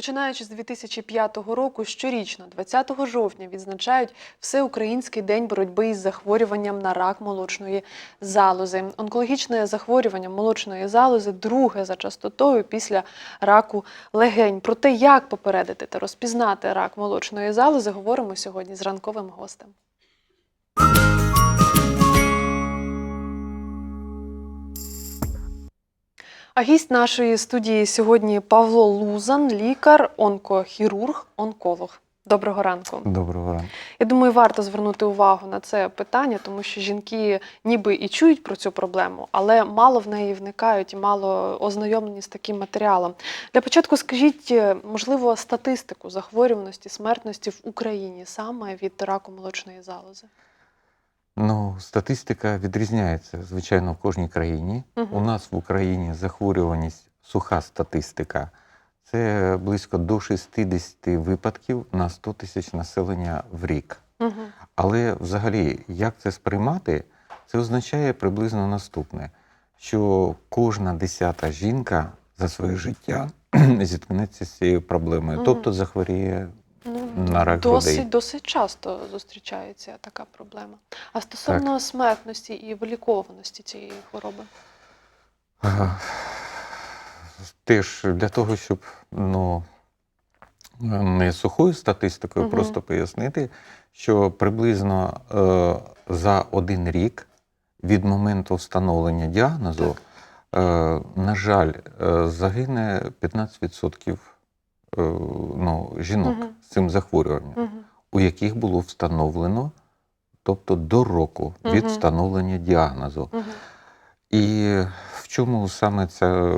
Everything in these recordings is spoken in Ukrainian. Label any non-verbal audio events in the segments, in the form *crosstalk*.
Починаючи з 2005 року, щорічно, 20 жовтня, відзначають Всеукраїнський день боротьби із захворюванням на рак молочної залози. Онкологічне захворювання молочної залози друге за частотою після раку легень. Про те, як попередити та розпізнати рак молочної залози, говоримо сьогодні з ранковим гостем. А гість нашої студії сьогодні Павло Лузан, лікар, онкохірург, онколог. Доброго ранку. Доброго ранку. Я думаю, варто звернути увагу на це питання, тому що жінки ніби і чують про цю проблему, але мало в неї вникають і мало ознайомлені з таким матеріалом. Для початку скажіть, е, можливо, статистику захворюваності, смертності в Україні саме від раку молочної залози. Ну, статистика відрізняється, звичайно, в кожній країні. Мгм. У нас в Україні захворюваність, суха статистика це близько до 60 випадків на 100 тисяч населення в рік. Угу. Але взагалі, як це сприймати, це означає приблизно наступне: що кожна десята жінка за своє життя *clears throat* зіткнеться з цією проблемою, Мгм. тобто захворіє на рак досить, грудей. досить часто зустрічається така проблема. А стосовно смертності і вилікованості цієї хвороби. Теж для того, щоб ну, не сухою статистикою, Мгм. просто пояснити, що приблизно е, за один рік від моменту встановлення діагнозу, е, на жаль, е, загине 15% е, ну, жінок Мгм. Цим захворюванням, Угу. у яких було встановлено, тобто до року від Мгм. встановлення діагнозу. Угу. І в чому саме ця,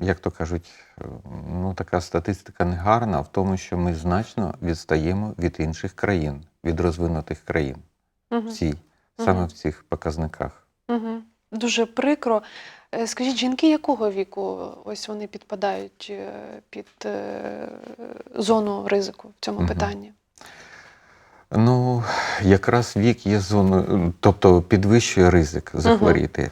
як то кажуть, ну така статистика негарна, в тому, що ми значно відстаємо від інших країн, від розвинутих країн, Угу. всі, саме Мгм. в цих показниках. Угу. Дуже прикро. Е, Скажіть, жінки якого віку ось вони підпадають е, під е, зону ризику в цьому питанні? Ну, якраз вік є зоною, тобто підвищує ризик захворіти.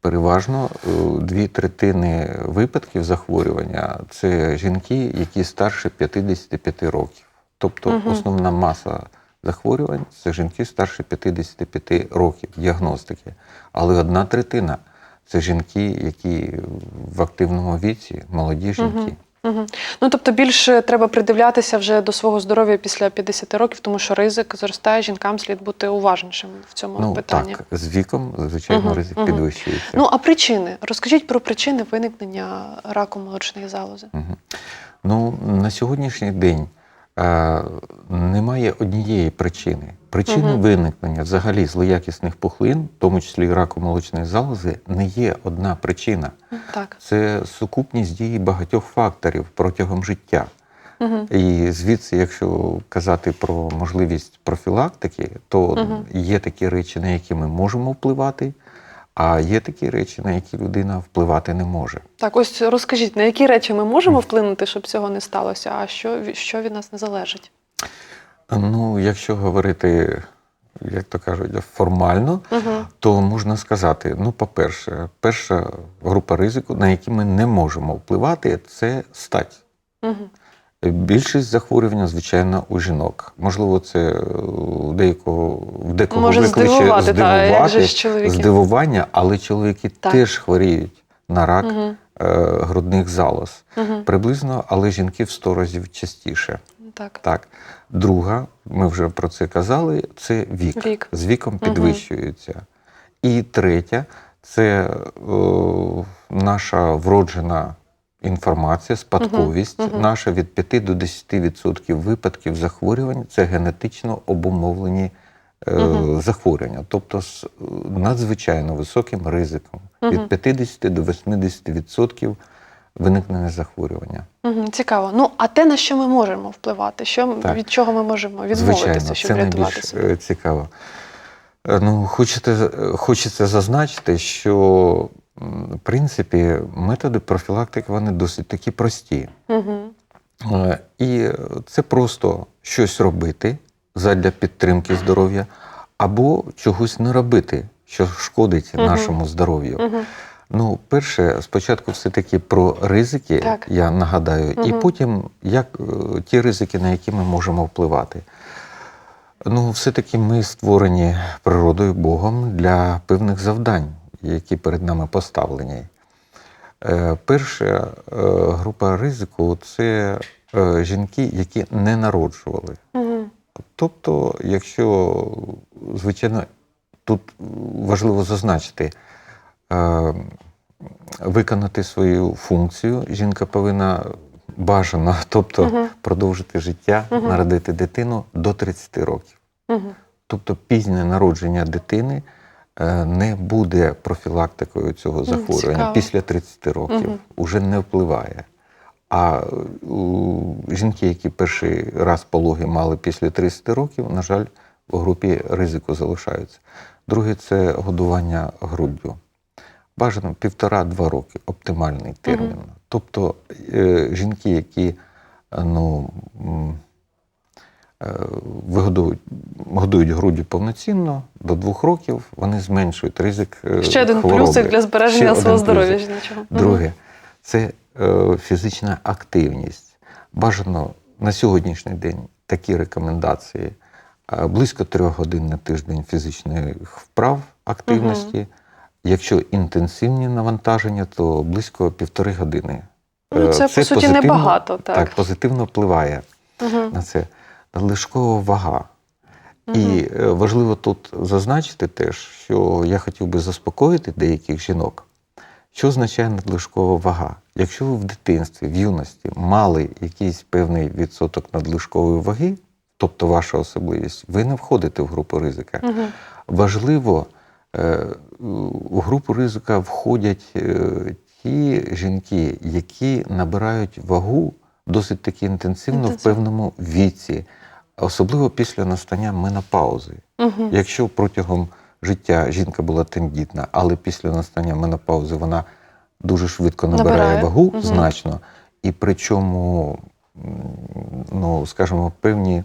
Переважно е, дві третини випадків захворювання це жінки, які старше 55 років. Тобто Мгм. основна маса захворювань це жінки старше 55 років діагностики. Але одна третина це жінки, які в активному віці, молоді жінки. Угу. Ну тобто більше треба придивлятися вже до свого здоров'я після 50 років, тому що ризик зростає, жінкам слід бути уважнішим в цьому Ну питанні. так, з віком, звичайно, Мгм, ризик мгм. підвищується. Ну а причини? Розкажіть про причини виникнення раку молочної залози. Мгм. Ну, на сьогоднішній день немає однієї причини. Причини Мгм. виникнення взагалі злоякісних пухлин, в тому числі і раку молочної залози, не є одна причина. Так. Це сукупність дії багатьох факторів протягом життя. Угу. І звідси, якщо казати про можливість профілактики, то Мгм. є такі речі, на які ми можемо впливати, а є такі речі, на які людина впливати не може. Так, ось розкажіть, на які речі ми можемо вплинути, щоб цього не сталося, а що, що від нас не залежить? Ну, якщо говорити, як то кажуть, формально, Угу. то можна сказати: ну, по-перше, перша група ризику, на які ми не можемо впливати, це стать. Угу. Більшість захворювання, звичайно, у жінок. Можливо, це у деякого в декого Може викличе здивувати, та, як же ж чоловіки. здивування, але чоловіки Так. теж хворіють на рак Угу. е, грудних залоз. Угу. Приблизно, але жінки в 100 разів частіше. Так. Так. Друга, ми вже про це казали, це вік. Вік. З віком Мгм. підвищується. І третя це е, наша вроджена інформація, спадковість. Мгм. Мгм. Наша від 5 до 10% випадків захворювань це генетично обумовлені е, Мгм. захворювання, тобто з е, надзвичайно високим ризиком. Мгм. Від 50 до 80% виникнення захворювання. Угу. Цікаво. Ну, а те, на що ми можемо впливати, що, Так. від чого ми можемо відмовитися, Звичайно, щоб це врятувати найбільш себе? е, цікаво. Е, Ну, хочете, хочеться зазначити, що в принципі методи профілактики вони досить такі прості. Угу. І це просто щось робити задля підтримки здоров'я, або чогось не робити, що шкодить Мгм. нашому здоров'ю. Угу. Ну, перше, спочатку все-таки про ризики, Так. я нагадаю, і потім як е, ті ризики, на які ми можемо впливати. Ну, все-таки ми створені природою Богом для певних завдань, які перед нами поставлені. Е, Перша е, група ризику це е, жінки, які не народжували. Угу. Тобто, якщо, звичайно, тут важливо зазначити, виконати свою функцію, жінка повинна бажано, *laughs* тобто продовжити життя, народити дитину до 30 років. Угу. Тобто пізнє народження дитини не буде профілактикою цього захворювання цікаво. після 30 років, Мгм. уже не впливає. А жінки, які перший раз пологи мали після 30 років, на жаль, в групі ризику залишаються. Друге це годування груддю. Бажано півтора-два роки оптимальний термін. Тобто е, жінки, які е, ну, е, вигодують, годують груддю повноцінно до двох років, вони зменшують ризик. е, Ще один хвороби. плюсик для збереження один свого здоров'я Друге, це е, фізична активність. Бажано на сьогоднішній день такі рекомендації. е, Близько трьох годин на тиждень фізичних вправ активності. Якщо інтенсивні навантаження, то близько півтори години. Ну, Е, це, по суті, небагато, так. Так, позитивно впливає Угу. на це. Надлишкова вага. І е, важливо тут зазначити теж, що я хотів би заспокоїти деяких жінок. Що означає надлишкова вага? Якщо ви в дитинстві, в юності мали якийсь певний відсоток надлишкової ваги, тобто ваша особливість, ви не входите в групу ризика. Угу. Важливо, е, у групу ризика входять е, ті жінки, які набирають вагу досить таки інтенсивно в певному віці, особливо після настання менопаузи. Угу. Якщо протягом життя жінка була тендітна, але після настання менопаузи вона дуже швидко набирає, Набирає. вагу Мгм. значно, і причому, м, ну, скажімо, певні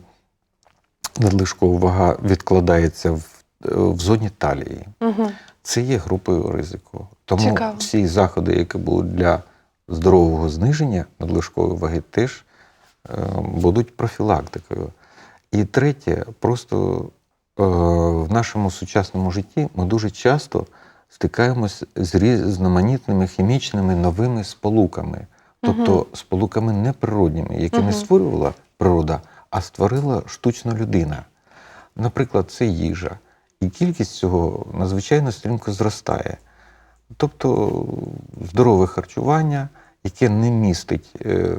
надлишкова вага відкладається в, в зоні талії. Угу. Це є групою ризику. Тому Цікаво. всі заходи, які будуть для здорового зниження надлишкової ваги, теж е, будуть профілактикою. І третє, просто е, в нашому сучасному житті ми дуже часто стикаємось з різноманітними хімічними новими сполуками, тобто Мгм. сполуками неприродніми, які Мгм. не створювала природа, а створила штучна людина. Наприклад, це їжа. І кількість цього надзвичайно стрімко зростає. Тобто здорове харчування, яке не містить е,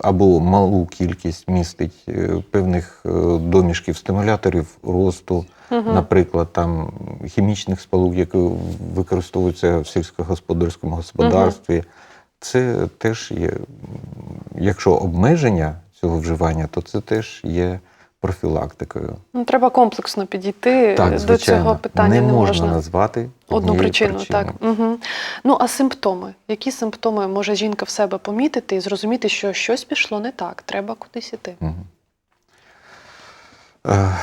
або малу кількість містить е, певних е, домішків, стимуляторів росту, Угу. наприклад, там хімічних сполук, які використовуються в сільськогосподарському господарстві. Це теж є, якщо обмеження цього вживання, то це теж є профілактикою. Ну, треба комплексно підійти Так, до цього питання. не Не, можна назвати Одну причину, причиною. так. Угу. Ну, а симптоми? Які симптоми може жінка в себе помітити і зрозуміти, що щось пішло не так, треба кудись іти? Е,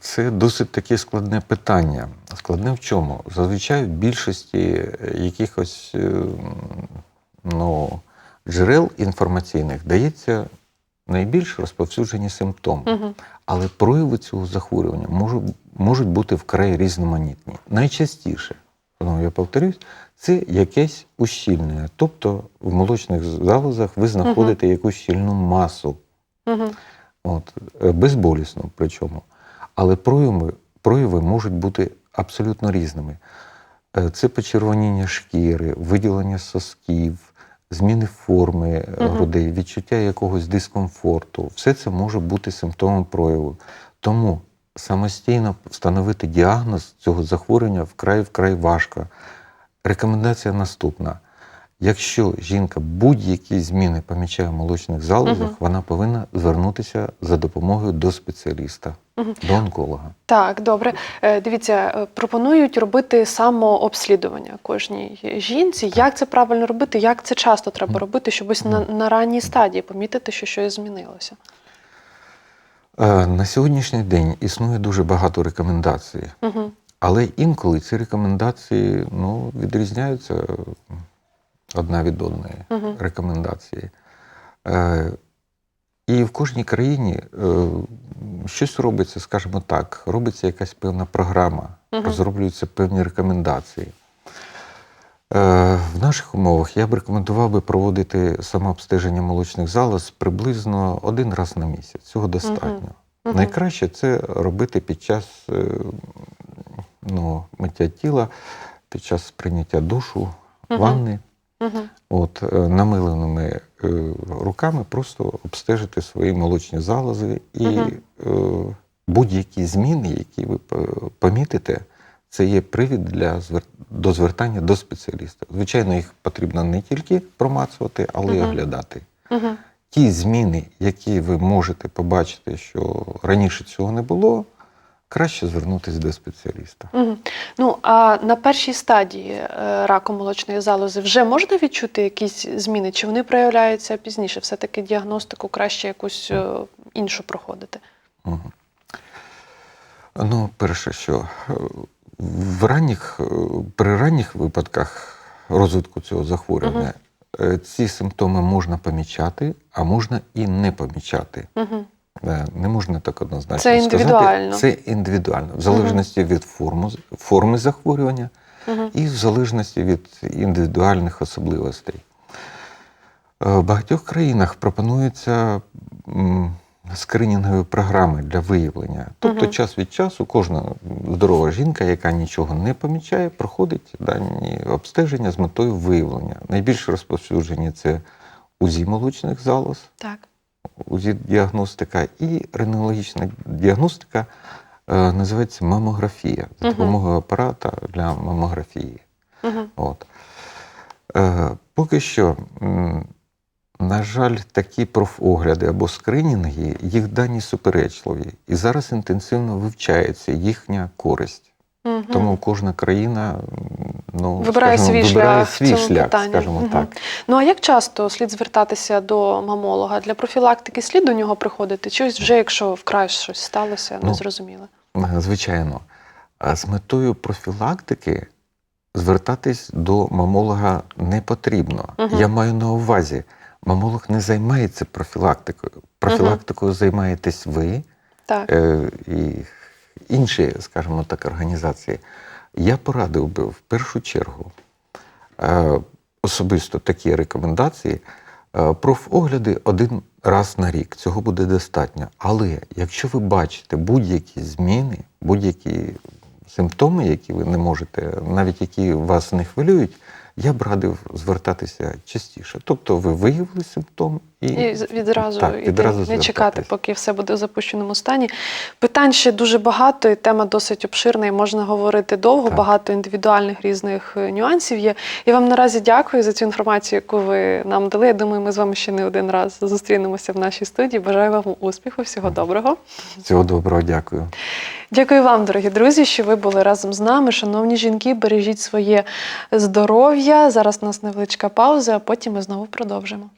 Це досить таке складне питання. Складне в чому? Зазвичай в більшості якихось е, ну, джерел інформаційних дається найбільш розповсюджені симптоми. Угу. Але прояви цього захворювання можуть, можуть бути вкрай різноманітні. Найчастіше, ну, я повторюсь, це якесь ущільнення. Тобто в молочних залозах ви знаходите якусь щільну масу, Угу. от, е, безболісно причому. Але прояви, прояви можуть бути абсолютно різними. Е, Це почервоніння шкіри, виділення сосків, зміни форми Мгм. грудей, відчуття якогось дискомфорту. Все це може бути симптомом прояву. Тому самостійно встановити діагноз цього захворювання вкрай вкрай важко. Рекомендація наступна. Якщо жінка будь-які зміни помічає в молочних залозах, Мгм. вона повинна звернутися за допомогою до спеціаліста. До онколога. Так, добре. Е, Дивіться, е, пропонують робити самообслідування кожній жінці. Як це правильно робити? Як це часто треба робити, щоб ось на, на ранній стадії помітити, що щось змінилося? Е, На сьогоднішній день існує дуже багато рекомендацій. Угу. Але інколи ці рекомендації ну, відрізняються одна від одної Мгм. рекомендації. І в кожній країні е, щось робиться, скажімо так, робиться якась певна програма, Мгм. розроблюються певні рекомендації. Е, в наших умовах я б рекомендував би проводити самообстеження молочних залоз приблизно один раз на місяць. Цього достатньо. Мгм. Найкраще це робити під час е, ну, миття тіла, під час прийняття душу, Мгм. ванни. Мгм. От, е, намиленими е, руками просто обстежити свої молочні залози і е, будь-які зміни, які ви помітите, це є привід для звер- до звертання до спеціаліста. Звичайно, їх потрібно не тільки промацувати, але й оглядати. Мгм. Ті зміни, які ви можете побачити, що раніше цього не було, краще звернутися до спеціаліста. Мгм. Ну а на першій стадії е, раку молочної залози вже можна відчути якісь зміни? Чи вони проявляються пізніше? Все-таки діагностику краще якусь е, іншу проходити? Мгм. Ну, перше, що е, в ранніх, при ранніх випадках розвитку цього захворювання е, ці симптоми можна помічати, а можна і не помічати. Угу. Е, Не можна так однозначно Це індивідуально. сказати. Це індивідуально, в залежності від форму, форми захворювання Угу. і в залежності від індивідуальних особливостей. Е, В багатьох країнах пропонуються скринінгові програми для виявлення. Тобто, Мгм. час від часу кожна здорова жінка, яка нічого не помічає, проходить дані обстеження з метою виявлення. Найбільш розповсюджені це УЗІ молочних залоз, Так. УЗІ-діагностика і рентгенологічна діагностика е, називається мамографія за допомогою апарата для мамографії. От. Е, поки що, м, на жаль, такі профогляди або скринінги, їх дані суперечливі. І зараз інтенсивно вивчається їхня користь. Угу. Тому кожна країна ну, Вибирає скажімо, свій вибирає шлях свій шлях, скажімо Мгм. так. Ну а як часто слід звертатися до мамолога? Для профілактики слід до нього приходити? Чи вже якщо вкрай щось сталося, Ну, незрозуміло? Звичайно. А з метою профілактики звертатись до мамолога не потрібно. Мгм. Я маю на увазі, мамолог не займається профілактикою. Профілактикою займаєтесь ви Так. е, і інші, скажімо так, організації. Я порадив би в першу чергу е, особисто такі рекомендації. Е, Профогляди один раз на рік. Цього буде достатньо. Але якщо ви бачите будь-які зміни, будь-які симптоми, які ви не можете, навіть які вас не хвилюють, я б радив звертатися частіше. Тобто ви виявили симптом і, І відразу, так, іти, відразу не чекати, поки все буде в запущеному стані. Питань ще дуже багато, і тема досить обширна, і можна говорити довго, Так. багато індивідуальних різних е, нюансів є. Я вам наразі дякую за цю інформацію, яку ви нам дали. Я думаю, ми з вами ще не один раз зустрінемося в нашій студії. Бажаю вам успіху, всього доброго. Всього доброго, дякую. Дякую вам, дорогі друзі, що ви були разом з нами. Шановні жінки, бережіть своє здоров'я. Зараз у нас невеличка пауза, а потім ми знову продовжимо.